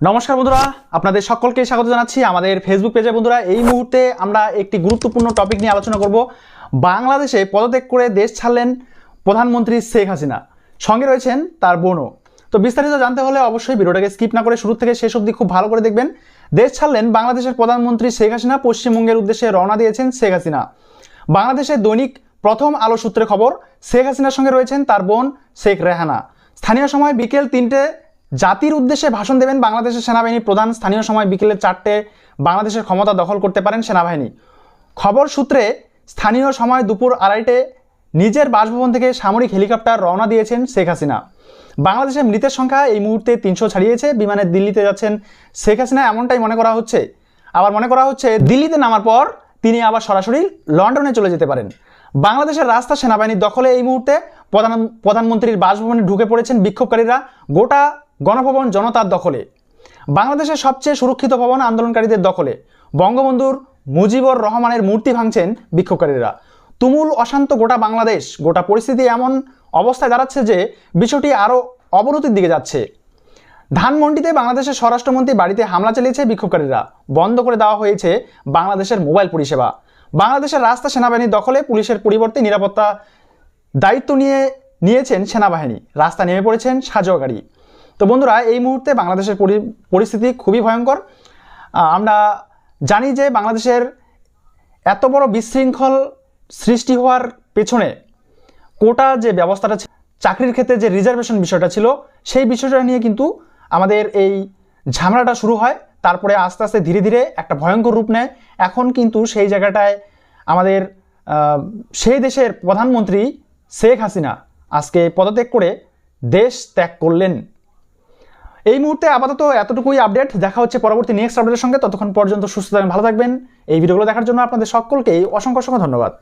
নমস্কার বন্ধুরা, আপনাদের সকলকে স্বাগত জানাচ্ছি আমাদের ফেসবুক পেজে বন্ধুরা, এই মুহূর্তে আমরা একটি গুরুত্বপূর্ণ টপিক নিয়ে আলোচনা করব। বাংলাদেশে পদত্যাগ করে দেশ ছাড়লেন প্রধানমন্ত্রী শেখ হাসিনা। সঙ্গে রয়েছেন তার বোনও। তো বিস্তারিত জানতে হলে অবশ্যই ভিডিওটাকে স্কিপ না করে শুরু থেকে শেষ অবধি খুব ভালো করে দেখবেন। দেশ ছাড়লেন বাংলাদেশের প্রধানমন্ত্রী শেখ হাসিনা, পশ্চিমবঙ্গের উদ্দেশ্যে রওনা দিয়েছেন শেখ হাসিনা। বাংলাদেশের দৈনিক প্রথম আলো সূত্রে খবর, শেখ হাসিনার সঙ্গে রয়েছেন তার বোন শেখ রেহানা। স্থানীয় সময় বিকেল তিনটে জাতির উদ্দেশ্যে ভাষণ দেবেন বাংলাদেশের সেনাবাহিনী প্রধান স্থানীয় সময় বিকেলে চারটে বাংলাদেশের ক্ষমতা দখল করতে পারেন সেনাবাহিনী। খবর সূত্রে স্থানীয় সময় দুপুর আড়াইটে নিজের বাসভবন থেকে সামরিক হেলিকপ্টার রওনা দিয়েছেন শেখ হাসিনা। বাংলাদেশের মৃতের সংখ্যা এই মুহূর্তে তিনশো ছাড়িয়েছে, বিমানে দিল্লিতে যাচ্ছেন শেখ হাসিনা এমনটাই মনে করা হচ্ছে। আবার মনে করা হচ্ছে দিল্লিতে নামার পর তিনি আবার সরাসরি লন্ডনে চলে যেতে পারেন। বাংলাদেশের রাস্তা সেনাবাহিনীর দখলে এই মুহূর্তে প্রধান প্রধানমন্ত্রীর বাসভবনে ঢুকে পড়েছেন বিক্ষোভকারীরা। গোটা গণভবন জনতার দখলে। বাংলাদেশের সবচেয়ে সুরক্ষিত ভবন আন্দোলনকারীদের দখলে। বঙ্গবন্ধুর মুজিবুর রহমানের মূর্তি ভাঙছেন বিক্ষোভকারীরা। তুমুল অশান্ত গোটা বাংলাদেশ, গোটা পরিস্থিতি এমন অবস্থায় দাঁড়াচ্ছে যে বিষয়টি আরও অবনতির দিকে যাচ্ছে। ধানমন্ডিতে বাংলাদেশের স্বরাষ্ট্রমন্ত্রী বাড়িতে হামলা চালিয়েছে বিক্ষোভকারীরা। বন্ধ করে দেওয়া হয়েছে বাংলাদেশের মোবাইল পরিষেবা। বাংলাদেশের রাস্তা সেনাবাহিনীর দখলে পুলিশের পরিবর্তে নিরাপত্তা দায়িত্ব নিয়ে নিয়েছেন সেনাবাহিনী। রাস্তা নেমে পড়েছেন সাজোয়াগাড়ি তো বন্ধুরা, এই মুহূর্তে বাংলাদেশের পরি- পরিস্থিতি খুবই ভয়ঙ্কর। আমরা জানি যে বাংলাদেশের এত বড় বিশৃঙ্খল সৃষ্টি হওয়ার পেছনে কোটা যে ব্যবস্থাটা চাকরির ক্ষেত্রে যে রিজার্ভেশন বিষয়টা ছিল, সেই বিষয়টা নিয়ে কিন্তু আমাদের এই ঝামেলাটা শুরু হয়। তারপরে আস্তে আস্তে ধীরে ধীরে একটা ভয়ঙ্কর রূপ নেয়। এখন কিন্তু সেই জায়গাটায় আমাদের সেই দেশের প্রধানমন্ত্রী শেখ হাসিনা আজকে পদত্যাগ করে দেশ ত্যাগ করলেন। এই মুহূর্তে আপাতত এতটুকুই আপডেট দেখা হচ্ছে পরবর্তী নেক্সট আপডেটের সঙ্গে। ততক্ষণ পর্যন্ত সুস্থ থাকবেন, ভালো থাকবেন। এই ভিডিওগুলো দেখার জন্য আপনাদের সকলকেই অসংখ্য অসংখ্য ধন্যবাদ।